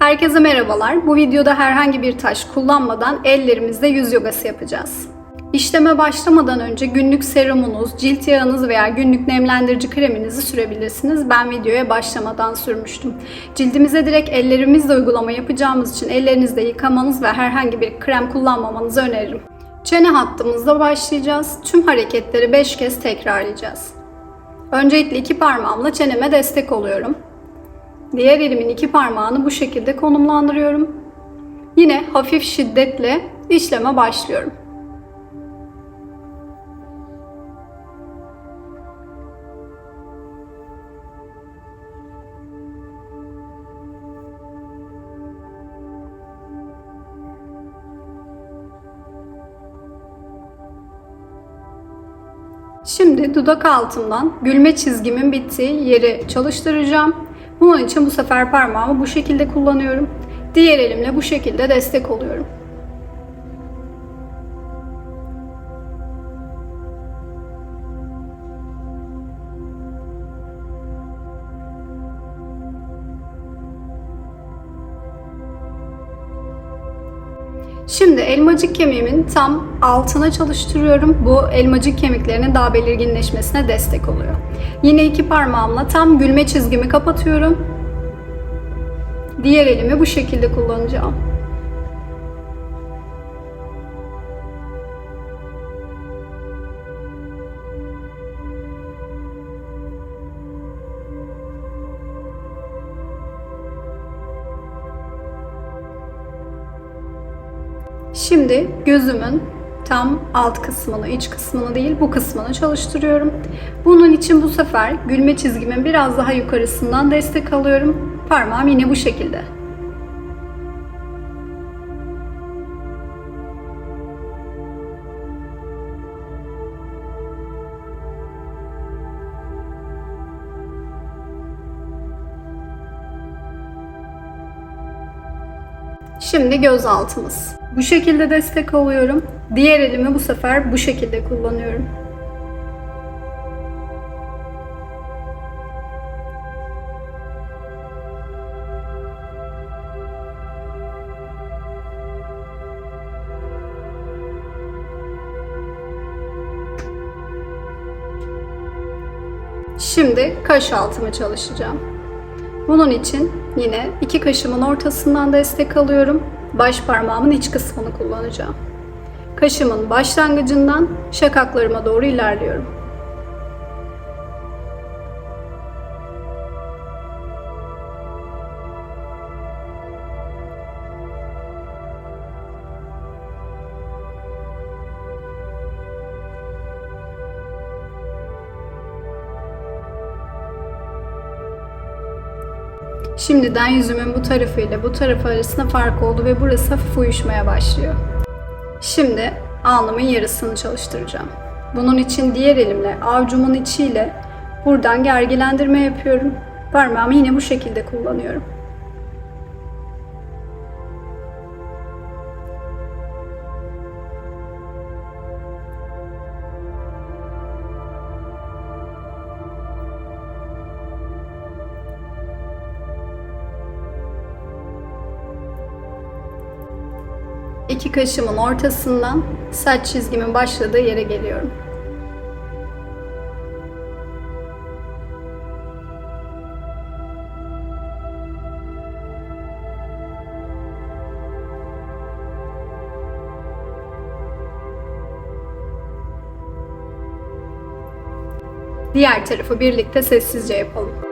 Herkese merhabalar. Bu videoda herhangi bir taş kullanmadan ellerimizde yüz yogası yapacağız. İşleme başlamadan önce günlük serumunuz, cilt yağınız veya günlük nemlendirici kreminizi sürebilirsiniz. Ben videoya başlamadan sürmüştüm. Cildimize direkt ellerimizle uygulama yapacağımız için ellerinizde yıkamanız ve herhangi bir krem kullanmamanızı öneririm. Çene hattımızda başlayacağız. Tüm hareketleri 5 kez tekrarlayacağız. Öncelikle iki parmağımla çeneme destek oluyorum. Diğer elimin iki parmağını bu şekilde konumlandırıyorum. Yine hafif şiddetle işleme başlıyorum. Şimdi dudak altından gülme çizgimin bittiği yeri çalıştıracağım. Bunun için bu sefer parmağımı bu şekilde kullanıyorum. Diğer elimle bu şekilde destek oluyorum. Şimdi elmacık kemiğimin tam altına çalıştırıyorum. Bu elmacık kemiklerinin daha belirginleşmesine destek oluyor. Yine iki parmağımla tam gülme çizgimi kapatıyorum. Diğer elimi bu şekilde kullanacağım. Şimdi gözümün tam alt kısmını, iç kısmını değil bu kısmını çalıştırıyorum. Bunun için bu sefer gülme çizgimin biraz daha yukarısından destek alıyorum. Parmağım yine bu şekilde. Şimdi göz altımız. Bu şekilde destek alıyorum. Diğer elimi bu sefer bu şekilde kullanıyorum. Şimdi kaş altımı çalışacağım. Bunun için yine iki kaşımın ortasından destek alıyorum. Baş parmağımın iç kısmını kullanacağım. Kaşımın başlangıcından şakaklarıma doğru ilerliyorum. Şimdiden yüzümün bu tarafıyla bu tarafı arasında fark oldu ve burası hafif uyuşmaya başlıyor. Şimdi alnımın yarısını çalıştıracağım. Bunun için diğer elimle avcumun içiyle buradan gergilendirme yapıyorum. Parmağımı yine bu şekilde kullanıyorum. İki kaşımın ortasından saç çizgimin başladığı yere geliyorum. Diğer tarafı birlikte sessizce yapalım.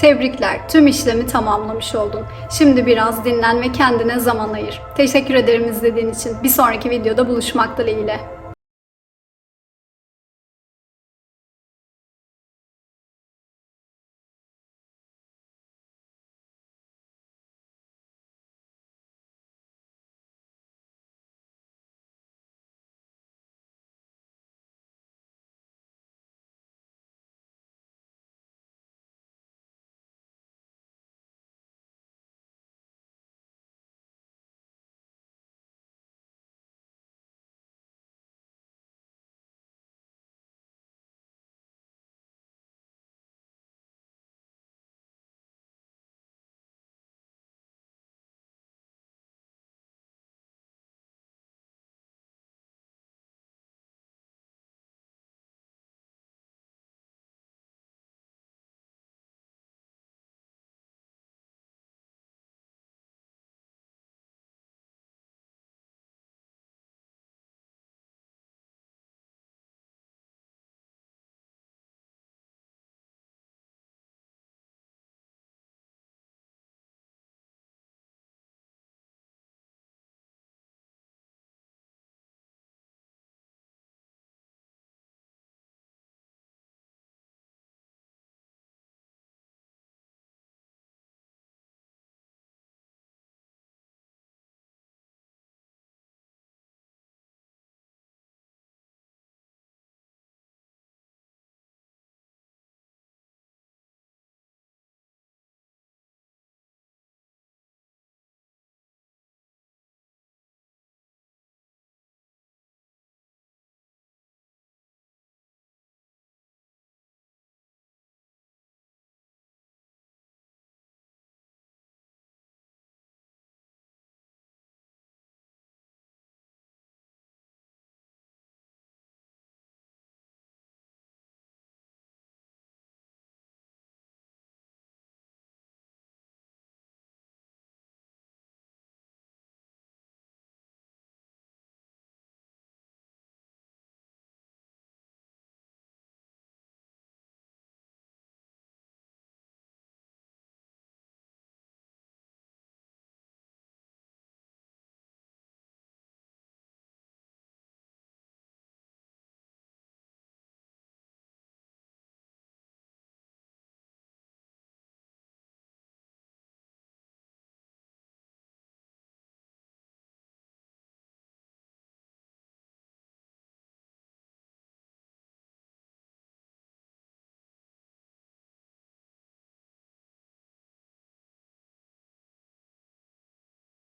Tebrikler, tüm işlemi tamamlamış oldun. Şimdi biraz dinlen ve kendine zaman ayır. Teşekkür ederim izlediğin için. Bir sonraki videoda buluşmak dileğiyle.